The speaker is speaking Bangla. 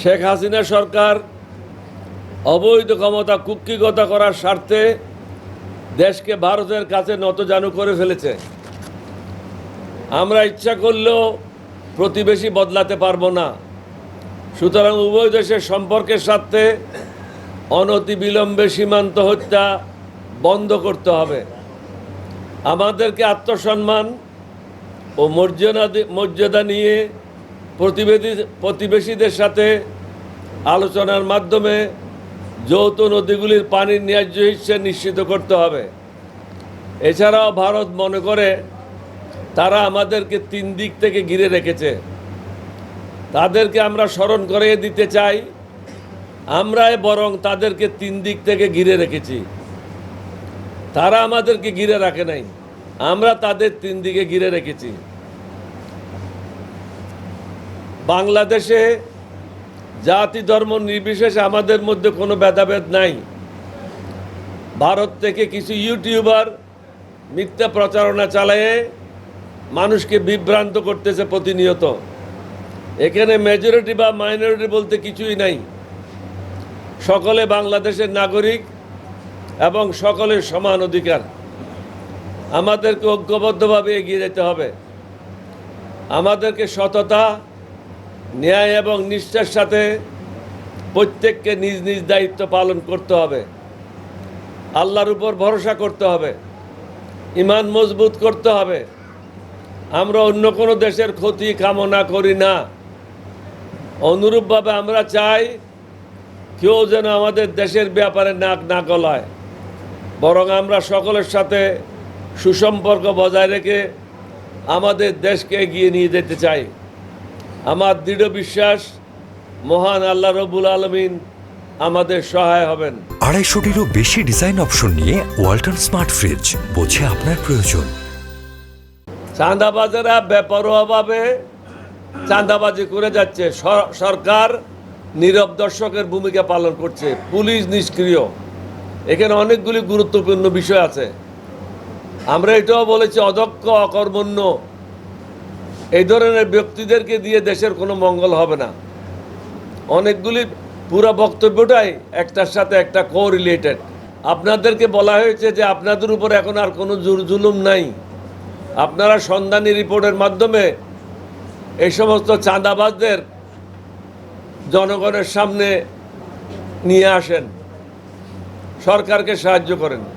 শেখ হাসিনা সরকার অবৈধ ক্ষমতা কুক্ষিগত করার স্বার্থে দেশকে ভারতের কাছে নত নতজানু করে ফেলেছে। আমরা ইচ্ছা করলেও প্রতিবেশী বদলাতে পারব না। সুতরাং উভয় দেশের সম্পর্কের স্বার্থে অনতি বিলম্বে সীমান্ত হত্যা বন্ধ করতে হবে। আমাদেরকে আত্মসম্মান ও মর্যাদা মর্যাদা নিয়ে প্রতিবেদী প্রতিবেশীদের সাথে আলোচনার মাধ্যমে যৌথ নদীগুলির পানির ন্যায্য হিসেবে নিশ্চিত করতে হবে। এছাড়াও ভারত মনে করে তারা আমাদেরকে তিন দিক থেকে ঘিরে রেখেছে। তাদেরকে আমরা স্মরণ করিয়ে দিতে চাই। আমরাই বরং তাদেরকে তিন দিক থেকে ঘিরে রেখেছি। তারা আমাদেরকে ঘিরে রাখে নাই। আমরা তাদের তিন দিকে ঘিরে রেখেছি। বাংলাদেশে জাতি ধর্ম নির্বিশেষে আমাদের মধ্যে কোনো ভেদাভেদ নাই। ভারত থেকে কিছু ইউটিউবার মিথ্যা প্রচারণা চালিয়ে মানুষকে বিভ্রান্ত করতেছে প্রতিনিয়ত। এখানে মেজরিটি বা মাইনরিটি বলতে কিছুই নাই। সকলে বাংলাদেশের নাগরিক এবং সকলের সমান অধিকার। আমাদেরকে ঐক্যবদ্ধভাবে এগিয়ে যেতে হবে। আমাদেরকে সততা ন্যায় এবং নিষ্ঠার সাথে প্রত্যেককে নিজ নিজ দায়িত্ব পালন করতে হবে। আল্লাহর উপর ভরসা করতে হবে। ইমান মজবুত করতে হবে। আমরা অন্য কোনো দেশের ক্ষতি কামনা করি না। অনুরূপভাবে আমরা চাই কেউ যেন আমাদের দেশের ব্যাপারে নাক না গলায়। বরং আমরা সকলের সাথে সুসম্পর্ক বজায় রেখে আমাদের দেশকে এগিয়ে নিয়ে যেতে চাই। আমার দৃঢ় বিশ্বাস মহান আল্লাহ রবুল আলমিন আমাদের সহায় হবেন। আড়াইশোটিরও বেশি ডিজাইন অপশন নিয়ে ওয়াল্টন স্মার্ট ফ্রিজ বোঝে আপনার প্রয়োজন। চাঁদাবাজেরা বেপরোয়াভাবে চাঁদাবাজি করে যাচ্ছে। সর- সরকার নীরব দর্শকের ভূমিকা পালন করছে। পুলিশ নিষ্ক্রিয়। এখানে অনেকগুলি গুরুত্বপূর্ণ বিষয় আছে। আমরা এটাও বলেছি অদক্ষ অকর্মণ্য এই ধরনের ব্যক্তিদেরকে দিয়ে দেশের কোনো মঙ্গল হবে না। অনেকগুলি পুরো বক্তব্যটাই একটার সাথে একটা কো রিলেটেড আপনাদেরকে বলা হয়েছে যে আপনাদের উপর এখন আর কোনো জুর জুলুম নাই। আপনারা সন্ধানী রিপোর্টের মাধ্যমে এই সমস্ত চাঁদাবাজদের জনগণের সামনে নিয়ে আসেন। সরকারকে সাহায্য করেন।